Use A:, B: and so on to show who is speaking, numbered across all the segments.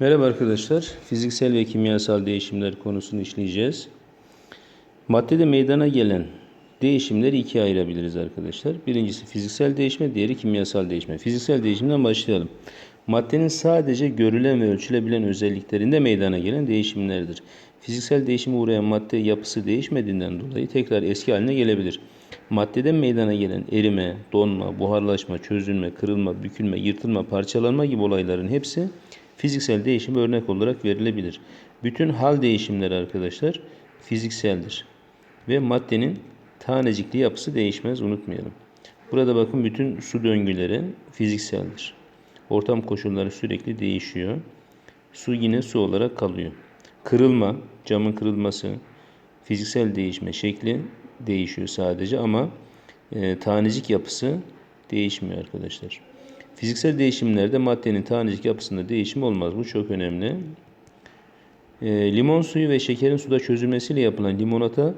A: Merhaba arkadaşlar. Fiziksel ve kimyasal değişimler konusunu işleyeceğiz. Maddede meydana gelen değişimleri ikiye ayırabiliriz arkadaşlar. Birincisi fiziksel değişme, diğeri kimyasal değişme. Fiziksel değişimden başlayalım. Maddenin sadece görülen ve ölçülebilen özelliklerinde meydana gelen değişimlerdir. Fiziksel değişime uğrayan madde yapısı değişmediğinden dolayı tekrar eski haline gelebilir. Maddeden meydana gelen erime, donma, buharlaşma, çözülme, kırılma, bükülme, yırtılma, parçalanma gibi olayların hepsi fiziksel değişim örnek olarak verilebilir. Bütün hal değişimleri arkadaşlar fizikseldir. Ve maddenin tanecikli yapısı değişmez unutmayalım. Burada bakın bütün su döngüleri fizikseldir. Ortam koşulları sürekli değişiyor. Su yine su olarak kalıyor. Kırılma, camın kırılması, fiziksel değişme şekli değişiyor sadece ama e, tanecik yapısı değişmiyor arkadaşlar. Fiziksel değişimlerde maddenin tanecik yapısında değişim olmaz. Bu çok önemli. E, limon suyu ve şekerin suda çözülmesiyle yapılan limonata,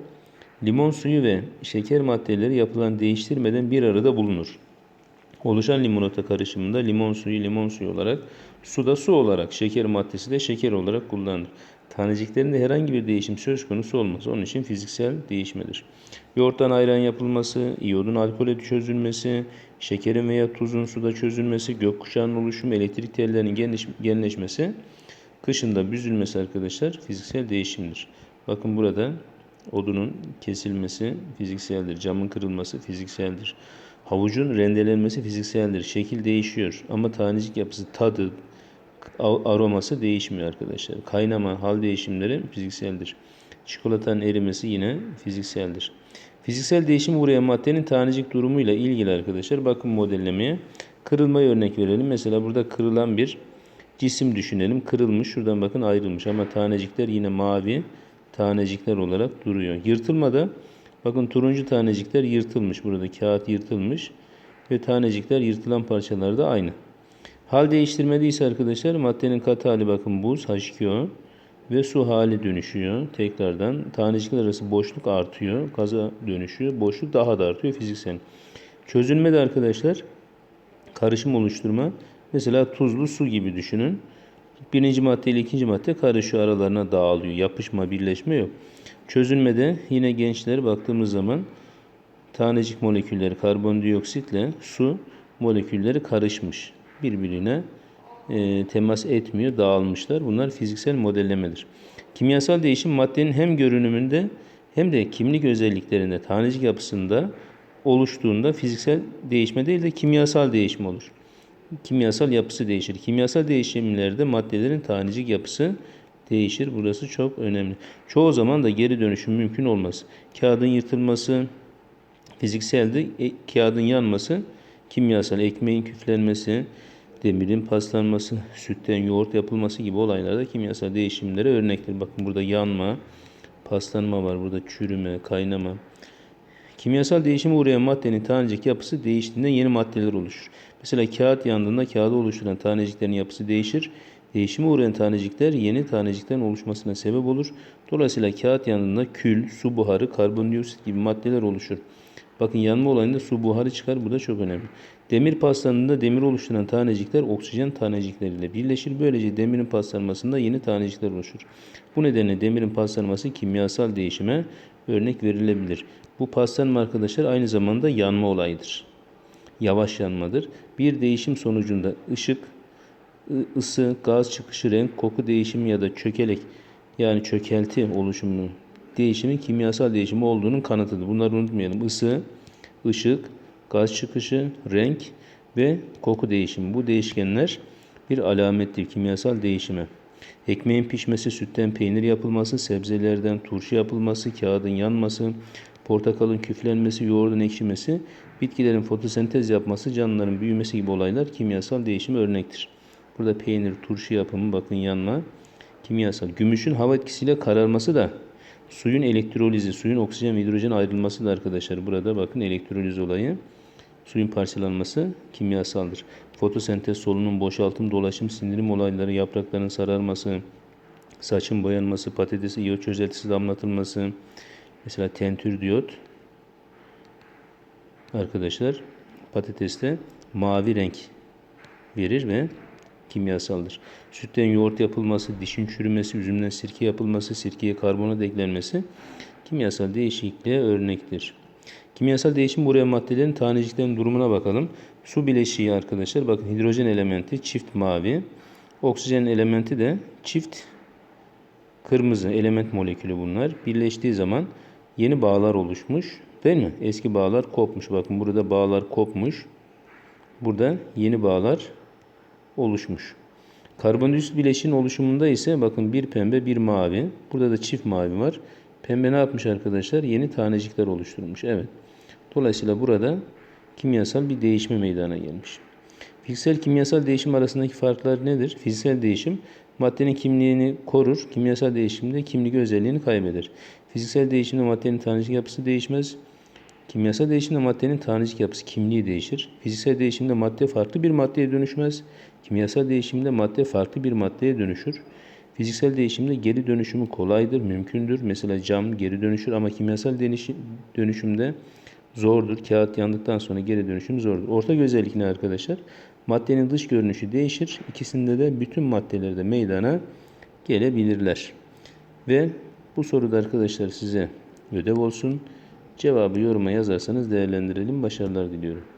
A: limon suyu ve şeker maddeleri yapılan değiştirmeden bir arada bulunur. Oluşan limonata karışımında limon suyu limon suyu olarak, su da su olarak, şeker maddesi de şeker olarak kullanılır. Taneciklerinde herhangi bir değişim söz konusu olmaz. Onun için fiziksel değişmedir. Yoğurttan ayran yapılması, iyodun alkole çözülmesi, şekerin veya tuzun suda çözülmesi, gökkuşağının oluşumu, elektrik tellerinin genleşmesi, kışında büzülmesi arkadaşlar fiziksel değişimdir. Bakın burada odunun kesilmesi fizikseldir. Camın kırılması fizikseldir. Havucun rendelenmesi fizikseldir. Şekil değişiyor ama tanecik yapısı, tadı, aroması değişmiyor arkadaşlar. Kaynama, hal değişimleri fizikseldir. Çikolatanın erimesi yine fizikseldir. Fiziksel değişim uğrayan maddenin tanecik durumuyla ilgili arkadaşlar bakın modellemeye. Kırılmayı örnek verelim. Mesela burada kırılan bir cisim düşünelim. Kırılmış. Şuradan bakın ayrılmış ama tanecikler yine mavi tanecikler olarak duruyor. Yırtılmada bakın turuncu tanecikler yırtılmış. Burada kağıt yırtılmış ve tanecikler yırtılan parçalarda aynı. Hal değiştirmediyse arkadaşlar maddenin katı hali bakın buz H2O ve su hali dönüşüyor. Tekrardan tanecikler arası boşluk artıyor. Gaza dönüşüyor. Boşluk daha da artıyor fiziksel. Çözülme de arkadaşlar karışım oluşturma. Mesela tuzlu su gibi düşünün. Birinci madde ile ikinci madde karışıyor aralarına dağılıyor. Yapışma, birleşme yok. Çözülmede yine gençlere baktığımız zaman tanecik molekülleri karbondioksitle su molekülleri karışmış. Birbirine e, temas etmiyor, dağılmışlar. Bunlar fiziksel modellemedir. Kimyasal değişim maddenin hem görünümünde hem de kimlik özelliklerinde, tanecik yapısında oluştuğunda fiziksel değişme değil de kimyasal değişim olur. Kimyasal yapısı değişir. Kimyasal değişimlerde maddelerin tanecik yapısı değişir. Burası çok önemli. Çoğu zaman da geri dönüşüm mümkün olmaz. Kağıdın yırtılması fizikseldi. E, kağıdın yanması kimyasal. Ekmeğin küflenmesi, demirin paslanması, sütten yoğurt yapılması gibi olaylarda kimyasal değişimlere örnektir. Bakın burada yanma, paslanma var. Burada çürüme, kaynama. Kimyasal değişime uğrayan maddenin tanecik yapısı değiştiğinde yeni maddeler oluşur. Mesela kağıt yandığında kağıdı oluşturan taneciklerin yapısı değişir. Değişime uğrayan tanecikler yeni taneciklerin oluşmasına sebep olur. Dolayısıyla kağıt yandığında kül, su buharı, karbondioksit gibi maddeler oluşur. Bakın yanma olayında su buharı çıkar. Bu da çok önemli. Demir paslanında demir oluşturan tanecikler oksijen tanecikleriyle birleşir. Böylece demirin paslanmasında yeni tanecikler oluşur. Bu nedenle demirin paslanması kimyasal değişime örnek verilebilir. Bu paslanma arkadaşlar aynı zamanda yanma olayıdır. Yavaş yanmadır. Bir değişim sonucunda ışık, ısı, gaz çıkışı, renk, koku değişimi ya da çökelek yani çökelti oluşumunun değişimin kimyasal değişimi olduğunun kanıtıdır. Bunları unutmayalım. Isı, ışık, gaz çıkışı, renk ve koku değişimi. Bu değişkenler bir alamettir kimyasal değişime. Ekmeğin pişmesi, sütten peynir yapılması, sebzelerden turşu yapılması, kağıdın yanması, portakalın küflenmesi, yoğurdun ekşimesi, bitkilerin fotosentez yapması, canlıların büyümesi gibi olaylar kimyasal değişime örnektir. Burada peynir, turşu yapımı bakın yanma kimyasal. Gümüşün hava etkisiyle kararması da Suyun elektrolizi, suyun oksijen ve hidrojen ayrılması da arkadaşlar burada bakın elektroliz olayı. Suyun parçalanması kimyasaldır. Fotosentez, solunum, boşaltım, dolaşım, sindirim olayları, yaprakların sararması, saçın boyanması, patatesi iyot çözeltisi damlatılması, mesela tentür diyot arkadaşlar patateste mavi renk verir ve kimyasaldır. Sütten yoğurt yapılması, dişin çürümesi, üzümden sirke yapılması, sirkeye karbonat eklenmesi kimyasal değişikliğe örnektir. Kimyasal değişim buraya maddelerin taneciklerin durumuna bakalım. Su bileşiği arkadaşlar bakın hidrojen elementi çift mavi. Oksijen elementi de çift kırmızı element molekülü bunlar. Birleştiği zaman yeni bağlar oluşmuş. Değil mi? Eski bağlar kopmuş. Bakın burada bağlar kopmuş. Burada yeni bağlar oluşmuş. Karbondioksit bileşiğin oluşumunda ise bakın bir pembe bir mavi. Burada da çift mavi var. Pembe ne yapmış arkadaşlar? Yeni tanecikler oluşturmuş. Evet. Dolayısıyla burada kimyasal bir değişme meydana gelmiş. Fiziksel kimyasal değişim arasındaki farklar nedir? Fiziksel değişim maddenin kimliğini korur. Kimyasal değişimde kimlik özelliğini kaybeder. Fiziksel değişimde maddenin tanecik yapısı değişmez. Kimyasal değişimde maddenin tanecik yapısı, kimliği değişir. Fiziksel değişimde madde farklı bir maddeye dönüşmez. Kimyasal değişimde madde farklı bir maddeye dönüşür. Fiziksel değişimde geri dönüşümü kolaydır, mümkündür. Mesela cam geri dönüşür ama kimyasal dönüşü- dönüşümde zordur. Kağıt yandıktan sonra geri dönüşüm zordur. Ortak özellik ne arkadaşlar? Maddenin dış görünüşü değişir. İkisinde de bütün maddelerde meydana gelebilirler. Ve bu soruda arkadaşlar size ödev olsun. Cevabı yoruma yazarsanız değerlendirelim. Başarılar diliyorum.